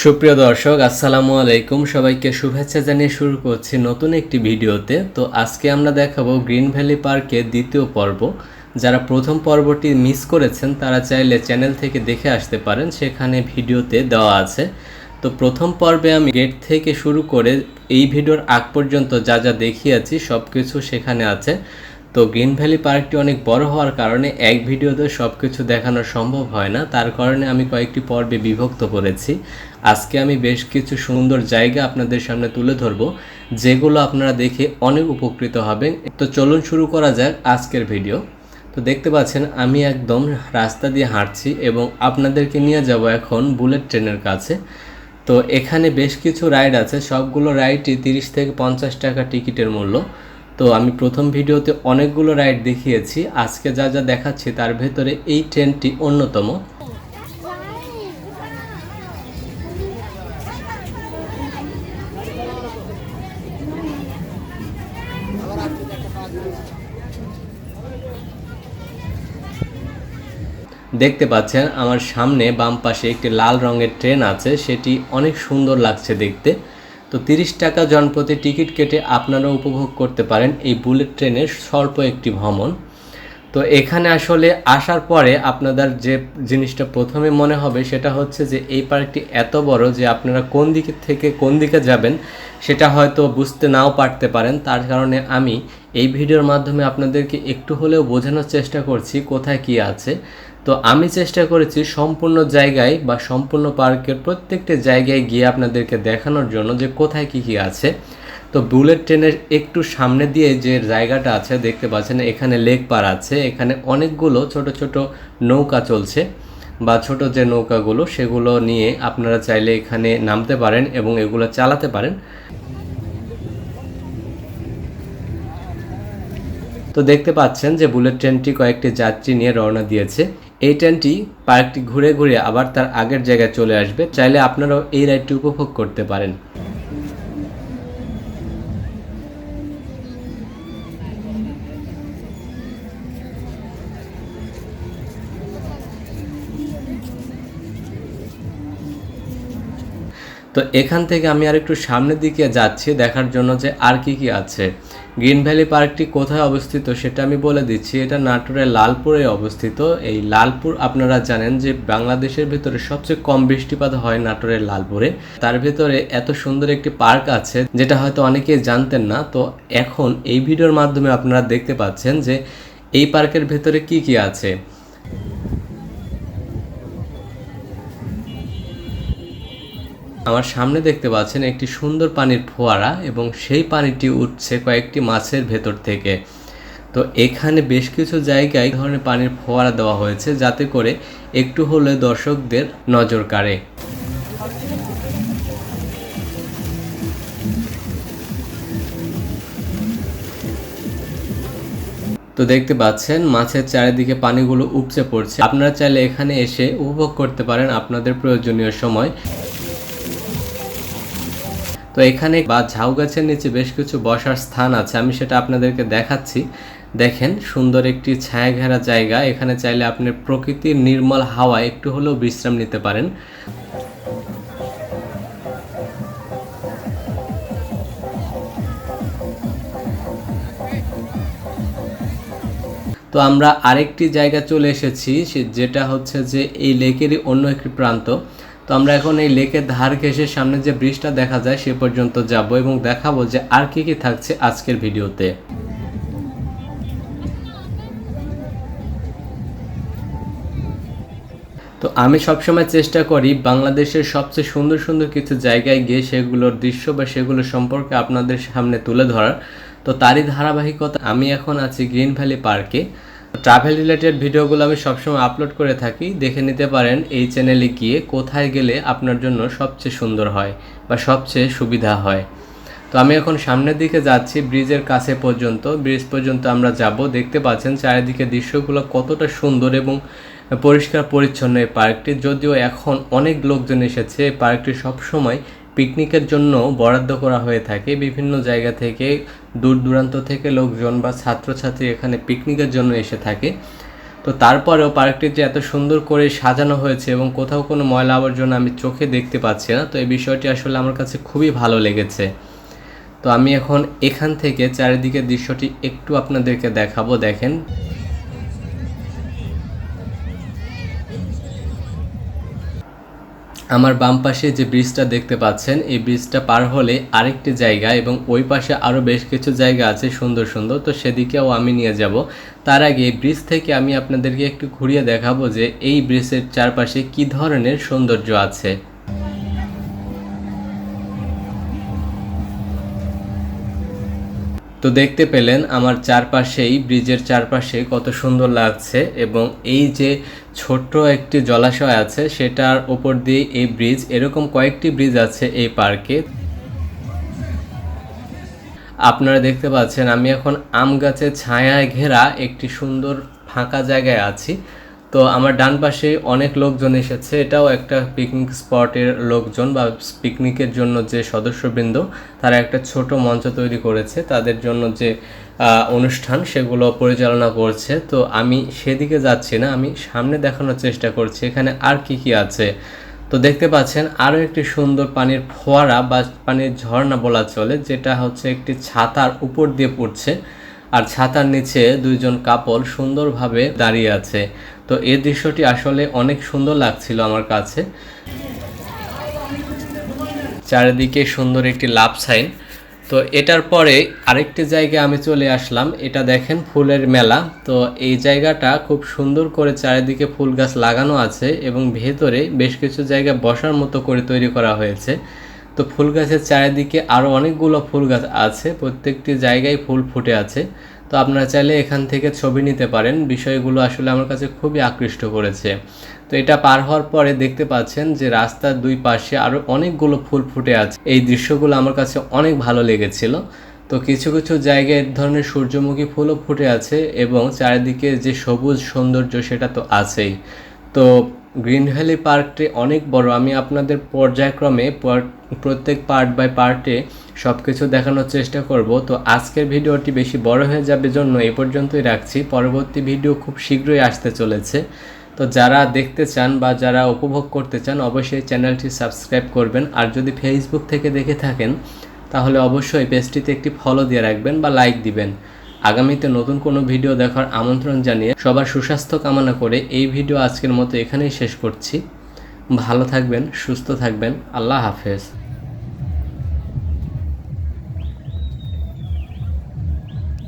সুপ্রিয় দর্শক, আসসালামু আলাইকুম। সবাইকে শুভেচ্ছা জানিয়ে শুরু করছি নতুন একটি ভিডিওতে। তো আজকে আমরা দেখাবো গ্রিন ভ্যালি পার্কের দ্বিতীয় পর্ব। যারা প্রথম পর্বটি মিস করেছেন, তারা চাইলে চ্যানেল থেকে দেখে আসতে পারেন। সেখানে ভিডিওতে দেওয়া আছে। তো প্রথম পর্বে আমি গেট থেকে শুরু করে এই ভিডিওর আগ পর্যন্ত যা যা দেখিয়েছি সব কিছু সেখানে আছে। তো গ্রিন ভ্যালি পার্কটি অনেক বড় হওয়ার কারণে এক ভিডিওতে সব কিছু দেখানো সম্ভব হয় না। তার কারণে আমি কয়েকটি পর্বে বিভক্ত করেছি। আজকে আমি বেশ কিছু সুন্দর জায়গা আপনাদের সামনে তুলে ধরবো, যেগুলো আপনারা দেখে অনেক উপকৃত হবেন। তো চলুন শুরু করা যাক আজকের ভিডিও। তো দেখতে পাচ্ছেন, আমি একদম রাস্তা দিয়ে হাঁটছি এবং আপনাদেরকে নিয়ে যাব এখন বুলেট ট্রেনের কাছে। তো এখানে বেশ কিছু রাইড আছে, সবগুলো রাইডই তিরিশ থেকে পঞ্চাশ টাকা টিকিটের মূল্য। তো আমি প্রথম ভিডিওতে অনেকগুলো রাইড দেখিয়েছি। আজকে যা যা দেখাচ্ছি তার ভেতরে এই ট্রেনটি অন্যতম। দেখতে পাচ্ছেন, আমার সামনে বাম পাশে একটি লাল রঙের ট্রেন আছে। সেটি অনেক সুন্দর লাগছে দেখতে। তো তিরিশ টাকা জনপ্রতি টিকিট কেটে আপনারা উপভোগ করতে পারেন এই বুলেট ট্রেনের স্বল্প একটি ভ্রমণ। তো এখানে আসলে আসার পরে আপনাদের যে জিনিসটা প্রথমে মনে হবে সেটা হচ্ছে যে এই পার্কটি এত বড় যে আপনারা কোন দিক থেকে কোন দিকে যাবেন সেটা হয়তো বুঝতে নাও পারতে পারেন। তার কারণে আমি এই ভিডিওর মাধ্যমে আপনাদেরকে একটু হলেও বোঝানোর চেষ্টা করছি কোথায় কি আছে। তো আমি চেষ্টা করেছি সম্পূর্ণ জায়গায় বা সম্পূর্ণ পার্কের প্রত্যেকটা জায়গায় গিয়ে আপনাদেরকে দেখানোর জন্য যে কোথায় কি কি আছে। তো বুলেট ট্রেনের একটু সামনে দিয়ে যে জায়গাটা আছে, দেখতে পাচ্ছেন, এখানে লেক পার আছে। এখানে অনেকগুলো ছোট ছোট নৌকা চলছে বা ছোট যে নৌকাগুলো, সেগুলো নিয়ে আপনারা চাইলে এখানে নামতে পারেন এবং এগুলো চালাতে পারেন। তো দেখতে পাচ্ছেন যে বুলেট ট্রেনটি কয়েকটি যাত্রী নিয়ে রওনা দিয়েছে। এই ট্রেনটি পার্কটি ঘুরে ঘুরে আবার তার আগের জায়গায় চলে আসবে। চাইলে আপনারাও এই রাইডটি উপভোগ করতে পারেন। তো এখান থেকে আমি আর একটু সামনের দিকে যাচ্ছি দেখার জন্য যে আর কি কি আছে। গ্রিন ভ্যালি পার্কটি কোথায় অবস্থিত সেটা আমি বলে দিচ্ছি। এটা নাটোরের লালপুরে অবস্থিত। এই লালপুর আপনারা জানেন যে বাংলাদেশের ভিতরে সবচেয়ে কম বৃষ্টিপাত হয় নাটোরের লালপুরে। তার ভিতরে এত সুন্দর একটি পার্ক আছে যেটা হয়তো অনেকেই জানতেন না। তো এখন এই ভিডিওর মাধ্যমে আপনারা দেখতে পাচ্ছেন যে এই পার্কের ভেতরে কি কি আছে। আমার সামনে দেখতে পাচ্ছেন একটি সুন্দর পানির ফোয়ারা এবং সেই পানিটি উঠছে কয়েকটি মাছের ভেতর থেকে। তো এখানে বেশ কিছু জায়গায় ধরনের পানির ফোয়ারা দেওয়া হয়েছে যাতে করে একটু হলে দর্শকদের নজর কাড়ে। তো দেখতে পাচ্ছেন মাছের চারিদিকে পানিগুলো উপচে পড়ছে। আপনারা চাইলে এখানে এসে উপভোগ করতে পারেন আপনাদের প্রয়োজনীয় সময়। তো এখানে বা ঝাউ গাছের নিচে বেশ কিছু বসার স্থান আছে, আমি সেটা আপনাদেরকে দেখাচ্ছি। দেখেন, সুন্দর একটি ছায়া ঘেরা জায়গা, এখানে চাইলে আপনি প্রকৃতির নির্মল হাওয়ায় একটু হলেও বিশ্রাম নিতে পারেন। তো আমরা আরেকটি জায়গা চলে এসেছি যেটা হচ্ছে যে এই লেকেরই অন্য একটি প্রান্ত। তো আমরা এখন এই লেকের ধার ঘেসে সামনে যে ব্রিজটা দেখা যায় সে পর্যন্ত যাব এবং দেখাবো যে আর কি কি থাকছে আজকের ভিডিওতে। তো আমি সবসময় চেষ্টা করি বাংলাদেশের সবচেয়ে সুন্দর সুন্দর কিছু জায়গায় গিয়ে সেগুলোর দৃশ্য বা সেগুলো সম্পর্কে আপনাদের সামনে তুলে ধরার। তো তারই ধারাবাহিকতা, আমি এখন আছি গ্রিন ভ্যালি পার্কে। ট্রাভেল রিলেটেড ভিডিওগুলো আমি সবসময় আপলোড করে থাকি। দেখে নিতে পারেন এই চ্যানেলে গিয়ে কোথায় গেলে আপনার জন্য সবচেয়ে সুন্দর হয় বা সবচেয়ে সুবিধা হয়। তো আমি এখন সামনের দিকে যাচ্ছি ব্রিজের কাছে পর্যন্ত। ব্রিজ পর্যন্ত আমরা যাব। দেখতে পাচ্ছেন চারিদিকে দৃশ্যগুলো কতটা সুন্দর এবং পরিষ্কার পরিচ্ছন্ন এই পার্কটি যদিও এখন অনেক লোকজন এসেছে এই পার্কটি সবসময় পিকনিকের জন্য বরাদ্দ করা হয়ে থাকে। বিভিন্ন জায়গা থেকে দূর দূরান্ত থেকে লোকজন বা ছাত্রছাত্রী এখানে পিকনিকের জন্য এসে থাকে। তো তারপরেও পার্কটি যে এত সুন্দর করে সাজানো হয়েছে এবং কোথাও কোনো ময়লা আবর্জনা আমি চোখে দেখতে পাচ্ছি না, তো এই বিষয়টি আসলে আমার কাছে খুবই ভালো লেগেছে। তো আমি এখন এখান থেকে চারিদিকের দৃশ্যটি একটু আপনাদেরকে দেখাবো। দেখেন আমার বাম পাশে যে ব্রিজটা দেখতে পাচ্ছেন, এই ব্রিজটা পার হলে আরেকটি জায়গা এবং ওই পাশে আরও বেশ কিছু জায়গা আছে সুন্দর সুন্দর। তো সেদিকেও আমি নিয়ে যাব। তার আগে ব্রিজ থেকে আমি আপনাদেরকে একটু ঘুরিয়ে দেখাবো যে এই ব্রিজের চারপাশে কি ধরনের সৌন্দর্য আছে। তো দেখতে পেলেন আমার চারপাশেই, ব্রিজের চারপাশে কত সুন্দর লাগছে এবং এই যে ছোট্ট একটি জলাশয় আছে, সেটার ওপর দিয়ে এই ব্রিজ, এরকম কয়েকটি ব্রিজ আছে এই পার্কে। আপনারা দেখতে পাচ্ছেন, আমি এখন আম গাছের ছায়ায় ঘেরা একটি সুন্দর ফাঁকা জায়গায় আছি। তো আমার ডান পাশে অনেক লোকজন এসেছে। এটাও একটা পিকনিক স্পটের লোকজন বা পিকনিকের জন্য যে সদস্যবৃন্দ, তারা একটা ছোট মঞ্চ তৈরি করেছে। তাদের জন্য যে অনুষ্ঠান সেগুলো পরিচালনা করছে। তো আমি সেদিকে যাচ্ছি না, আমি সামনে দেখানোর চেষ্টা করছি। এখানে আর কি কি আছে? তো দেখতে পাচ্ছেন, আরও একটি সুন্দর পানির ফোয়ারা বা পানির ঝর্ণা বলা চলে, যেটা হচ্ছে একটি ছাতার উপর দিয়ে পড়ছে। আর ছাতার নিচে দুইজন কাপল সুন্দরভাবে দাঁড়িয়ে আছে। তো এই দৃশ্যটি আসলে অনেক সুন্দর লাগছিল আমার কাছে। চারিদিকে সুন্দর একটি লাভ সাইন। তো এটার পরে আরেকটি জায়গায় আমি চলে আসলাম। এটা দেখেন ফুলের মেলা। তো এই জায়গাটা খুব সুন্দর করে চারিদিকে ফুল গাছ লাগানো আছে এবং ভেতরে বেশ কিছু জায়গা বসার মতো করে তৈরি করা হয়েছে। তো ফুল গাছের চারিদিকে আরও অনেকগুলো ফুল গাছ আছে, প্রত্যেকটি জায়গায় ফুল ফুটে আছে। তো আপনারা চাইলে এখান থেকে ছবি নিতে পারেন, বিষয়গুলো আসলে আমার কাছে খুবই আকৃষ্ট করেছে। তো এটা পার হওয়ার পরে দেখতে পাচ্ছেন যে রাস্তার দুই পাশে আরও অনেকগুলো ফুল ফুটে আছে। এই দৃশ্যগুলো আমার কাছে অনেক ভালো লেগেছিল। তো কিছু কিছু জায়গায় এক ধরনের সূর্যমুখী ফুলও ফুটে আছে এবং চারিদিকে যে সবুজ সৌন্দর্য সেটা তো আছেই। তো গ্রিন ভ্যালি পার্কটি অনেক বড়। আমি আপনাদের পর্যায়ক্রমে প্রত্যেক পার্ট বাই পার্টে সব কিছু দেখানোর চেষ্টা করব। তো আজকের ভিডিওটি বেশি বড় হয়ে যাবে জন্য এ পর্যন্তই রাখছি। পরবর্তী ভিডিও খুব শীঘ্রই আসতে চলেছে। তো যারা দেখতে চান বা যারা উপভোগ করতে চান, অবশ্যই চ্যানেলটি সাবস্ক্রাইব করবেন। আর যদি ফেসবুক থেকে দেখে থাকেন, তাহলে অবশ্যই পেজটিতে একটি ফলো দিয়ে রাখবেন বা লাইক দিবেন। আগামীতে নতুন কোনো ভিডিও দেখার আমন্ত্রণ জানিয়ে সবার সুস্বাস্থ্য কামনা করে এই ভিডিও আজকের মতো এখানেই শেষ করছি। ভালো থাকবেন, সুস্থ থাকবেন। আল্লাহ হাফেজ।